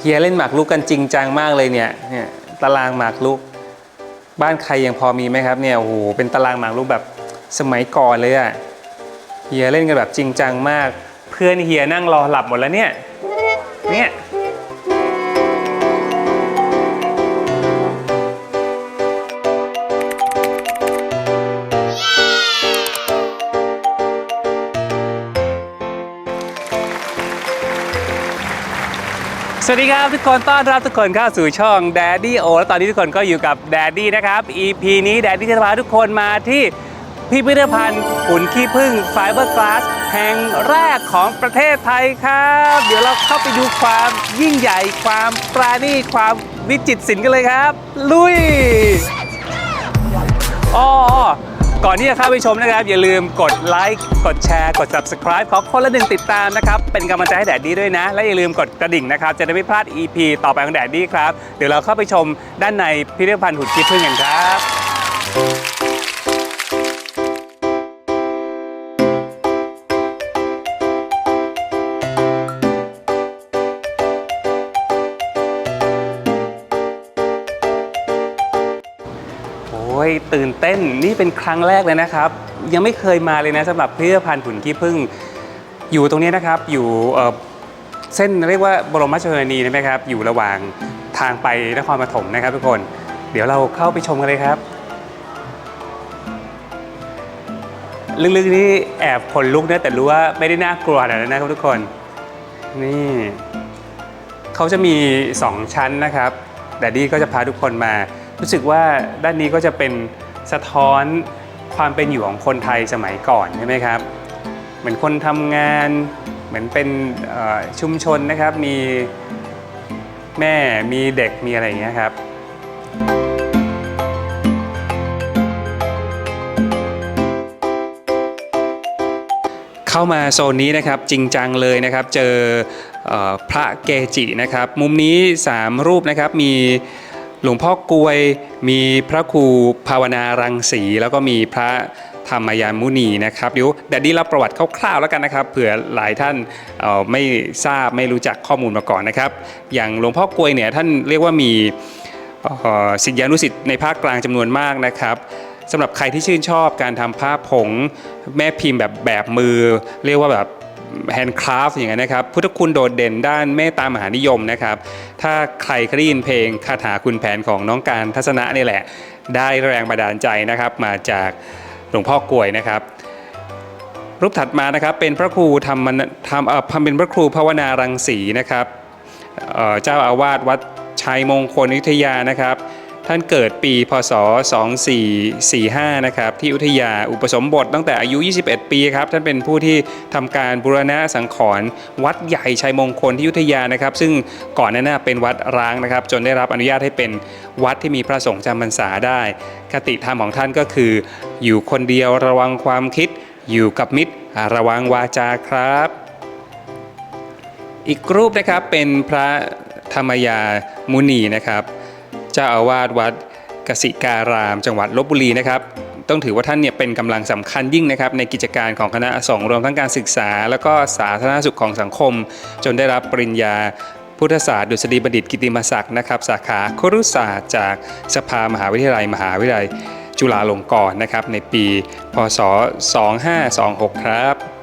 เฮียเล่นหมากรุกกันจริงจังมากเลยเนี่ยเนี่ยตารางหมากรุก บ้านใครยังพอมีไหมครับเนี่ยโอ้โหเป็นตารางหมากรุกแบบสมัยก่อนเลยอะเฮียเล่นกันแบบจริงจังมาก เพื่อนเฮียนั่งรอหลับหมดแล้วเนี่ยเนี่ย สวัสดีครับทุกคนต้อนรับทุกคนเข้าสู่ช่อง Daddy O และตอนนี้ทุกคนก็อยู่กับ Daddy นะครับ EP นี้ Daddy จะพาทุกคนมาที่พิพิธภัณฑ์หุ่นขี้ผึ้งไฟเบอร์กลาสแห่งแรกของประเทศไทยครับ เดี๋ยวเราเข้าไปดูความยิ่งใหญ่ ความปราณีตความวิจิตรศิลป์กันเลยครับ ลุยอ๋อ ก่อนที่จะเข้าไปชมนะครับ อย่าลืมกดไลค์กดแชร์กด subscribe ขอคนละหนึ่งติดตามนะครับ เป็นกำลังใจให้แดดดี้ด้วยนะ และอย่าลืมกดกระดิ่งนะครับ จะได้ไม่พลาด EP ต่อไปของแดดดี้ครับ เดี๋ยวเราเข้าไปชมด้านในพิพิธภัณฑ์หุ่นคิดพึ่งกันครับ ตื่นเต้นนี่เป็นครั้งแรกเลยนะครับ ยังไม่เคยมาเลยนะสำหรับพิพิธภัณฑ์หุ่นขี้ผึ้งอยู่ตรงนี้นะครับอยู่เส้นเรียกว่าบรมราชชนนีนะครับ อยู่ระหว่างทางไปนครปฐมนะครับทุกคน เดี๋ยวเราเข้าไปชมกันเลยครับ ลึกๆนี่แอบขนลุกนะแต่รู้ว่าไม่ได้น่ากลัวนาดนั้นนะครับทุกคน นี่เขาจะมี 2 ชั้นนะครับแดดดี้ก็จะพาทุกคนมา รู้สึกว่าด้านนี้ก็จะเป็นสะท้อนความเป็นอยู่ของคนไทยสมัยก่อนใช่ไหมครับ เหมือนคนทำงานเหมือนเป็นชุมชนนะครับ มีแม่มีเด็กมีอะไรอย่างเงี้ยครับเข้ามาโซนนี้นะครับจริงจังเลยนะครับ เจอเอพระเกจินะครับ มุมนี้ 3 รูปนะครับมี หลวงพ่อกวยมีพระครูภาวนารังสีแล้วก็มีพระธรรมยานมุนีนะครับเดี๋ยวแดดดี้รับประวัติคร่าวๆแล้วกันนะครับเผื่อหลายท่านออไม่ทราบไม่รู้จักข้อมูลมาก่อนนะครับ อย่างหลวงพ่อกวยเนี่ยท่านเรียกว่ามีเอ่อศิษยานุศิษย์ในภาคกลางจำนวนมากนะครับสำหรับใครที่ชื่นชอบการทำภาผง แม่พิมพ์แบบแบบมือ เรียกว่าแบบ แฮนด์คราฟอย่างนั้นนะครับ พุทธคุณโดดเด่นด้านเมตตามหานิยมนะครับ ถ้าใครเคยได้ยินเพลงคาถาคุณแผนของน้องการทัศนะนี่แหละ ได้แรงบันดาลใจนะครับ มาจากหลวงพ่อกลวยนะครับ รูปถัดมานะครับเป็นพระครูธรรมนธรรมเอ่อเป็นพระครูภาวนารังสีนะครับเอ่อเจ้าอาวาสวัดชัยมงคลอยุธยานะครับ ท่านเกิดปีพศ 2445 นะครับที่อยุธยาอุปสมบทตั้งแต่อายุ 21 ปีครับท่านเป็นผู้ที่ทำการบูรณะสังขรณ์วัดใหญ่ชัยมงคลที่อยุธยานะครับ ซึ่งก่อนหน้านั้นเป็นวัดร้างนะครับ จนได้รับอนุญาตให้เป็นวัดที่มีพระสงฆ์จำพรรษาได้ คติธรรมของท่านก็คือ อยู่คนเดียวระวังความคิด อยู่กับมิตรระวังวาจาครับ อีกรูปนะครับเป็นพระธรรมยามุนีนะครับ เจ้าอาวาสวัดกสิการาม จังหวัดลบบุรีนะครับต้องถือว่าท่านเนี่ยเป็นกำลังสำคัญยิ่งนะครับในกิจการของคณะสงฆ์รวมทั้งการศึกษา แล้วก็สาธารณสุขของสังคม จนได้รับปริญญาพุทธศาสตร์ดุษฎีบัณฑิตกิติมศักดิ์นะครับ สาขาครุศาสตร์จากสภามหาวิทยาลัยมหาวิทยาลัยจุฬาลงกรณ์นะครับในปี พศ 2526 ครับ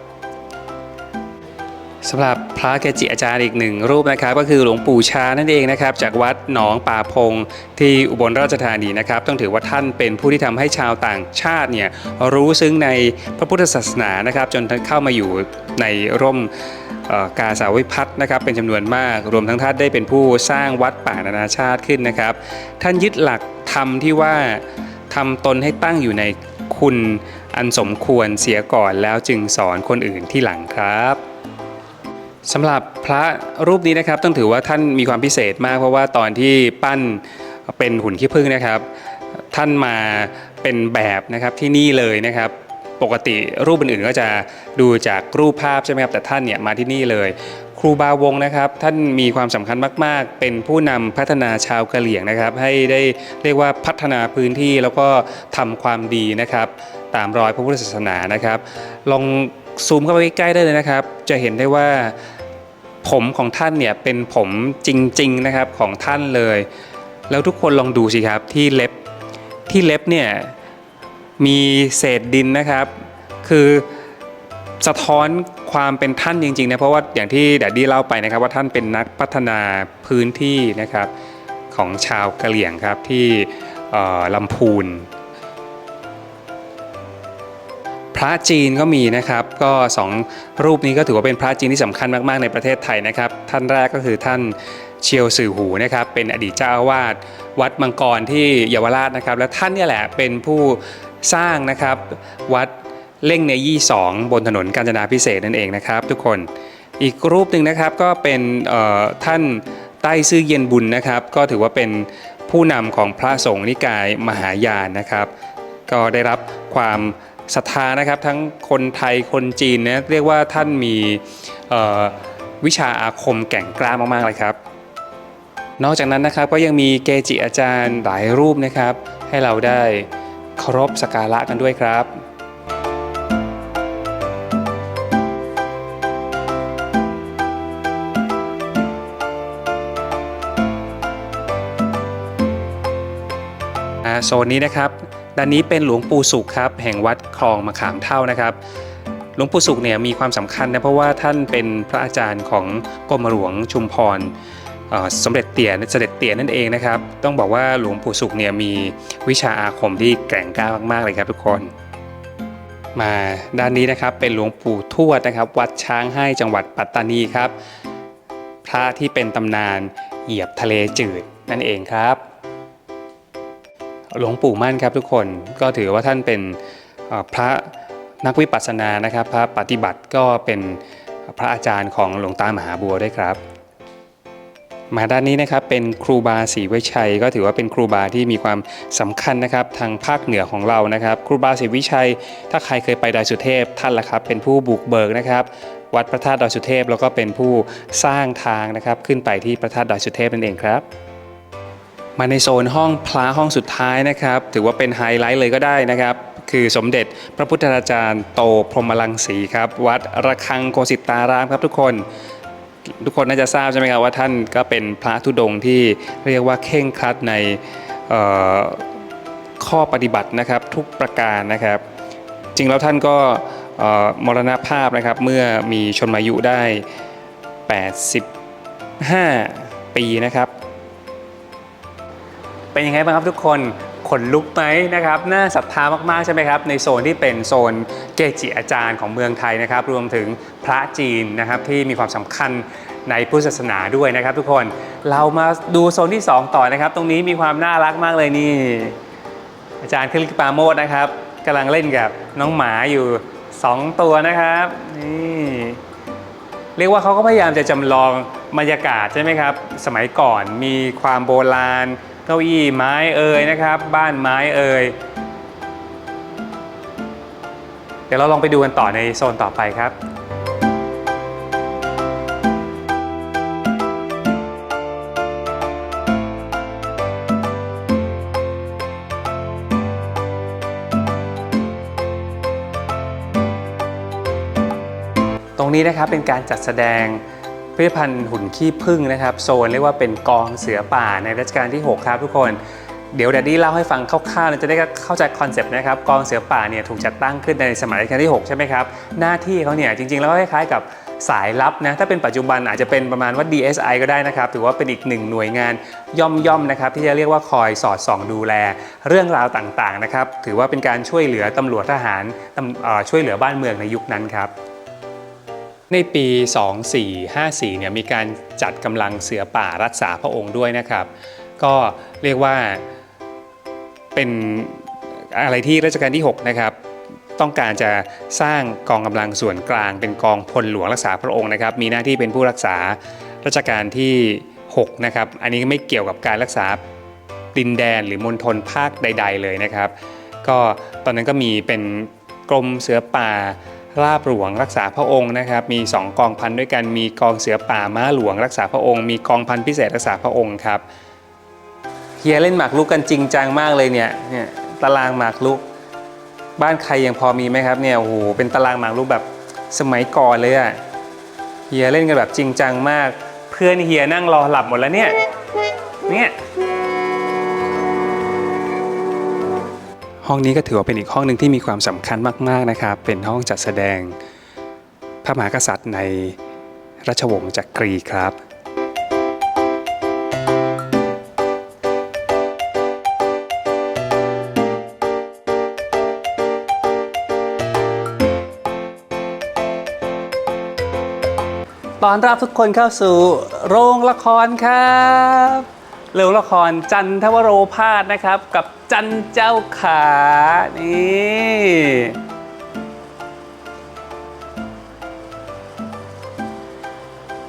สำหรับพระเกจิอาจารย์อีกหนึ่งรูปนะครับ ก็คือหลวงปู่ชานั่นเองนะครับ จากวัดหนองป่าพง ที่อุบลราชธานีนะครับ ต้องถือว่าท่านเป็นผู้ที่ทำให้ชาวต่างชาติเนี่ยรู้ซึ้งในพระพุทธศาสนานะครับ จนท่านเข้ามาอยู่ในร่มกาสาวิพัฒน์นะครับเป็นจำนวนมาก รวมทั้งท่านได้เป็นผู้สร้างวัดป่านานาชาติขึ้นนะครับ ท่านยึดหลักธรรมที่ว่าทำตนให้ตั้งอยู่ในคุณอันสมควรเสียก่อนแล้วจึงสอนคนอื่นที่หลังครับ สำหรับพระรูปนี้นะครับต้องถือว่าท่านมีความพิเศษมาก เพราะว่าตอนที่ปั้นเป็นหุ่นขี้ผึ้งนะครับ ท่านมาเป็นแบบนะครับที่นี่เลยนะครับ ปกติรูปอื่นๆก็จะดูจากรูปภาพใช่ไหมครับแต่ท่านเนี่ยมาที่นี่เลย ครูบาวงนะครับ ท่านมีความสำคัญมาก ๆ เป็นผู้นำพัฒนาชาวกะเหลี่ยงนะครับ ให้ได้เรียกว่าพัฒนาพื้นที่แล้วก็ทำความดีนะครับ ตามรอยพระพุทธศาสนานะครับ ลองซูมเข้าไปใกล้ๆได้เลยนะครับ จะเห็นได้ว่า ผมของท่านเนี่ยเป็นผมจริงๆนะครับของท่านเลย แล้วทุกคนลองดูสิครับที่เล็บที่เล็บเนี่ยมีเศษดินนะครับ คือสะท้อนความเป็นท่านจริงๆนะเพราะว่าอย่างที่แดดดี้เล่าไปนะครับ ว่าท่านเป็นนักพัฒนาพื้นที่นะครับของชาวกะเหรี่ยงครับที่ลำพูน พระจีนก็มีนะครับ ก็สองรูปนี้ก็ถือว่าเป็นพระจีนที่สำคัญมากๆในประเทศไทยนะครับ ท่านแรกก็คือท่านเชียวสื่อหูนะครับเป็นอดีตเจ้าอาวาสวัดมังกรที่เยาวราชนะครับ และท่านนี่แหละเป็นผู้สร้างนะครับวัดเล่งเนยี่สองบนถนนกาญจนาพิเศษนั่นเองนะครับ ทุกคนอีกรูปหนึ่งนะครับก็เป็นท่านใต้ซื่อเย็นบุญนะครับ ก็ถือว่าเป็นผู้นำของพระสงฆ์นิกายมหายานนะครับ ก็ได้รับความ ศรัทธานะครับทั้งคนไทยคนจีนนะเรียกว่าท่านมีวิชาอาคมแก่งกล้ามากๆเลยครับ นอกจากนั้นนะครับก็ยังมีเกจิอาจารย์หลายรูปนะครับ ให้เราได้เคารพสักการะกันด้วยครับโซนนี้นะครับ ด้านนี้เป็นหลวงปู่สุขครับแห่งวัดคลองมะขามเท่านะครับหลวงปู่สุขเนี่ยมีความสำคัญนะเพราะว่าท่านเป็นพระอาจารย์ของกรมหลวงชุมพรสมเด็จเตี่ยเสด็จเตี่ยนั่นเองนะครับ ต้องบอกว่าหลวงปู่สุขเนี่ยมีวิชาอาคมที่แกร่งกล้ามากๆเลยครับทุกคน มาด้านนี้นะครับเป็นหลวงปู่ทวดนะครับ วัดช้างให้จังหวัดปัตตานีครับ พระที่เป็นตำนานเหยียบทะเลจืดนั่นเองครับ หลวงปู่มั่นครับทุกคนก็ถือว่าท่านเป็นพระนักวิปัสสนานะครับ พระปฏิบัติก็เป็นพระอาจารย์ของหลวงตามหาบัวด้วยครับ มาด้านนี้นะครับเป็นครูบาศรีวิชัย ก็ถือว่าเป็นครูบาที่มีความสำคัญนะครับทางภาคเหนือของเรานะครับ ครูบาศรีวิชัย ถ้าใครเคยไปดอยสุเทพท่านละครับ เป็นผู้บุกเบิกนะครับ วัดพระธาตุดอยสุเทพแล้วก็เป็นผู้สร้างทางนะครับขึ้นไปที่พระธาตุดอยสุเทพนั่นเองครับ มาในโซนห้องพระห้องสุดท้ายนะครับ ถือว่าเป็นไฮไลท์เลยก็ได้นะครับ คือสมเด็จพระพุทธาจารย์โตพรหมลังสีครับ วัดระฆังโกสิตารามครับทุกคนทุกคนน่าจะทราบใช่ไหมครับว่าท่านก็เป็นพระธุดงที่เรียกว่าเข่งครัดในข้อปฏิบัตินะครับทุกประการนะครับ จริงแล้วท่านก็มรณภาพนะครับเมื่อมีชนมายุได้ 85 ปีนะครับ เป็นยังไงบ้างครับทุกคนขนลุกไหมนะครับน่าศรัทธามากๆใช่ไหมครับในโซนที่เป็นโซนเกจิอาจารย์ของเมืองไทยนะครับ รวมถึงพระจีนนะครับที่มีความสำคัญในพุทธศาสนาด้วยนะครับ ทุกคนเรามาดูโซนที่ 2 ต่อนะครับ ตรงนี้มีความน่ารักมากเลยนี่ อาจารย์คลิกปาโมดนะครับกำลังเล่นกับน้องหมาอยู่ 2 ตัวนะครับนี่เรียกว่าเขาก็พยายามจะจำลองบรรยากาศใช่ไหมครับ สมัยก่อนมีความโบราณ เก้าอี้ไม้เอ่ยนะครับ บ้านไม้เอ่ยเดี๋ยวเราลองไปดูกันต่อในโซนต่อไปครับตรงนี้นะครับเป็นการจัดแสดง พิพิธภัณฑ์หุ่นขี้ผึ้งนะครับโซนเรียกว่าเป็นกองเสือป่าในรัชกาลที่ 6 ครับทุกคนเดี๋ยวแดดดี้เล่าให้ฟังคร่าวๆนะจะได้เข้าใจคอนเซปต์นะครับกองเสือป่าเนี่ยถูกจัดตั้งขึ้นในสมัยรัชกาลที่ 6 ใช่ไหมครับ หน้าที่เขาเนี่ยจริงๆ แล้วคล้ายๆกับสายลับนะถ้าเป็นปัจจุบันอาจจะเป็นประมาณว่า DSI ก็ได้นะครับถือว่าเป็นอีกหนึ่งหน่วยงานย่อมๆนะครับที่จะเรียกว่าคอยสอดส่องดูแล เรื่องราวต่างๆนะครับถือว่าเป็นการช่วยเหลือตำรวจทหารช่วยเหลือบ้านเมืองในยุคนั้นครับ ในปี 2454 เนี่ยมีการจัดกำลังเสือป่ารักษาพระองค์ด้วยนะครับ ก็เรียกว่าเป็นอะไรที่รัชกาลที่ 6 นะครับ ต้องการจะสร้างกองกำลังส่วนกลาง เป็นกองพลหลวงรักษาพระองค์นะครับ มีหน้าที่เป็นผู้รักษารัชกาลที่ 6 นะครับ อันนี้ไม่เกี่ยวกับการรักษาดินแดนหรือมณฑลภาคใด ๆ เลยนะครับ ก็ตอนนั้นก็มีเป็นกรมเสือป่า ราบหลวงรักษาพระองค์นะครับ มี 2 กองพันด้วยกัน มีกองเสือป่าม้าหลวงรักษาพระองค์ มีกองพันพิเศษรักษาพระองค์ครับ เฮียเล่นหมากรุกกันจริงจังมากเลยเนี่ย เนี่ยตารางหมากรุก บ้านใครยังพอมีไหมครับเนี่ย โอ้โห เป็นตารางหมากรุกแบบสมัยก่อนเลยอะเฮียเล่นกันแบบจริงจังมาก เพื่อนเฮียนั่งรอหลับหมดแล้วเนี่ย เนี่ย ห้องนี้ก็ถือว่าเป็นอีกห้องหนึ่งที่มีความสำคัญมาก ๆนะครับ เป็นห้องจัดแสดงพระมหากษัตริย์ในราชวงศ์จักรีครับตอนรับทุกคนเข้าสู่โรงละครครับ โรงละครจันทวโรพาสนะครับ กับจันเจ้าขา นี่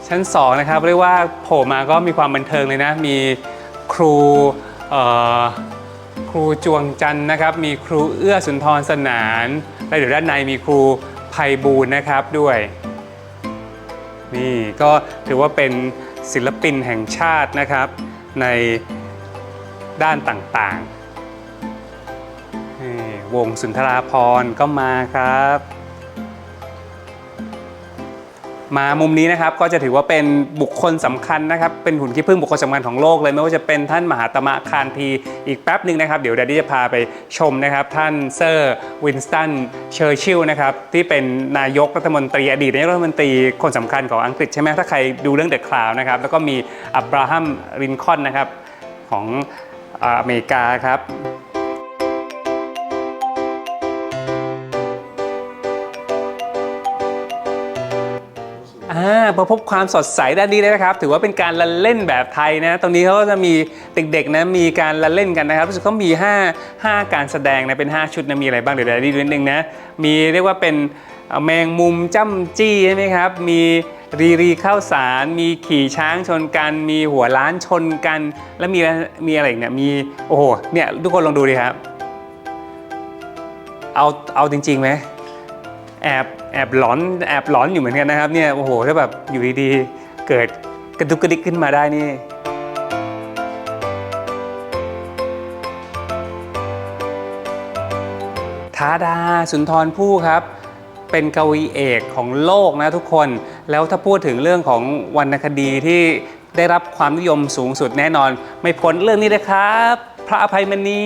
ชั้นสองนะครับเรียกว่าโผล่มาก็มีความบันเทิงเลยนะ มีครูครูจวงจันนะครับ มีครูเอื้อสุนทรสนาน และเดี๋ยวด้านในมีครูไพบูลย์นะครับด้วย นี่ก็ถือว่าเป็นศิลปินแห่งชาตินะครับ ในด้านต่างๆ วงสุนทราพรก็มาครับ มามุมนี้นะครับก็จะถือว่าเป็นบุคคลสำคัญนะครับเป็นหุ่นขี้ผึ้งบุคคลสำคัญของโลกเลยไม่ว่าจะเป็นท่านมหาตมะคานทีอีกแป๊บหนึ่งนะครับ เดี๋ยวแดดดี้จะพาไปชมนะครับ ท่านเซอร์วินสตันเชอร์ชิลล์นะครับที่เป็นนายกรัฐมนตรีอดีตนายกรัฐมนตรีคนสำคัญของอังกฤษใช่ไหมถ้าใครดูเรื่องเดอะคลาวนะครับแล้วก็มีอับราฮัมรินคอนนะครับของอเมริกาครับ อ่าพอพบความสดใสด้านนี้เลยนะครับ ถือว่าเป็นการละเล่นแบบไทยนะ ตรงนี้เขาก็จะมีเด็กๆนะมีการละเล่นกันนะครับรู้สึกเขามี 5 5 การแสดงนะเป็น 5 ชุดนะมีอะไรบ้างเดี๋ยวเดี๋ยวดูนิดนึงนะมีเรียกว่าเป็นแมงมุมจ้ำจี้ใช่ไหมครับ มีรีรีข้าวสาร มีขี่ช้างชนกัน มีหัวล้านชนกัน แล้วมีมีอะไรอีกเนี่ยมีโอ้โหเนี่ยทุกคนลองดูดิครับ เอาเอาจริงๆไหม แอบแอบหลอนแอบหลอนอยู่เหมือนกันนะครับเนี่ยโอ้โหถ้าแบบอยู่ดีๆเกิดกระดุกกระดิกขึ้นมาได้นี่ทาดาสุนทรภู่ครับ เป็นกวีเอกของโลกนะทุกคนแล้วถ้าพูดถึงเรื่องของวรรณคดีที่ได้รับความนิยมสูงสุดแน่นอน ไม่พ้นเรื่องนี้เลยครับ พระอภัยมณี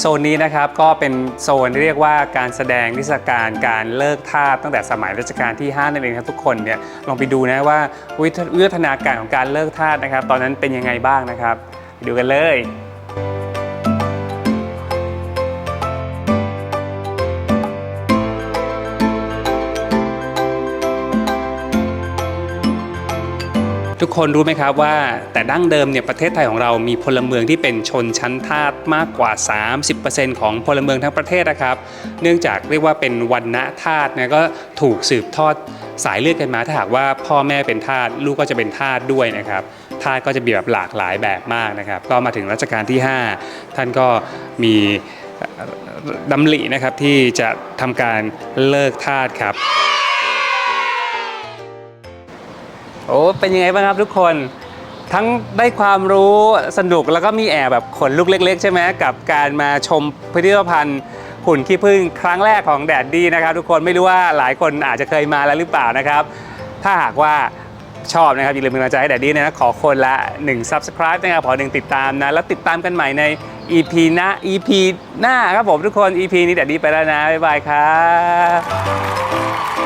โซนนี้นะครับก็เป็นโซนที่เรียกว่าการแสดงนิทรรศการการเลิกทาสตั้งแต่สมัยรัชกาลที่5นั่นเองครับทุกคนเนี่ยลองไปดูนะว่าวิวิวัฒนาการของการเลิกทาสนะครับ ตอนนั้นเป็นยังไงบ้างนะครับไปดูกันเลย ทุกคนรู้ไหมครับว่าแต่ดั้งเดิมเนี่ยประเทศไทยของเรามีพลเมืองที่เป็นชนชั้นทาสมากกว่า 30%ของพลเมืองทั้งประเทศนะครับ เนื่องจากเรียกว่าเป็นวันณะทาสเนี่ยก็ถูกสืบทอดสายเลือดกันมาถ้าหากว่าพ่อแม่เป็นทาสลูกก็จะเป็นทาสด้วยนะครับทาสก็จะมีแบบหลากหลายแบบมากนะครับ ก็มาถึงรัชกาลที่ 5 ท่านก็มีดำรินะครับที่จะทำการเลิกทาสครับ โอ้เป็นยังไงบ้างครับทุกคน ทั้งได้ความรู้สนุกแล้วก็มีแอบแบบขนลุกเล็ก ๆ ใช่ไหมกับการมาชมพิพิธภัณฑ์หุ่นขี้ผึ้งครั้งแรกของแดดดี้นะครับ ทุกคนไม่รู้ว่าหลายคนอาจจะเคยมาแล้วหรือเปล่านะครับ ถ้าหากว่าชอบนะครับอย่าลืมเป็นกำลังใจให้แดดดี้นะขอคนละ 1 Subscribe นะครับขอหนึ่งติดตามนะ แล้วติดตามกันใหม่ใน EP หน้า EP หน้าครับผมทุกคน EP นี้แดดดี้ไปแล้วนะ บ๊ายบายครับ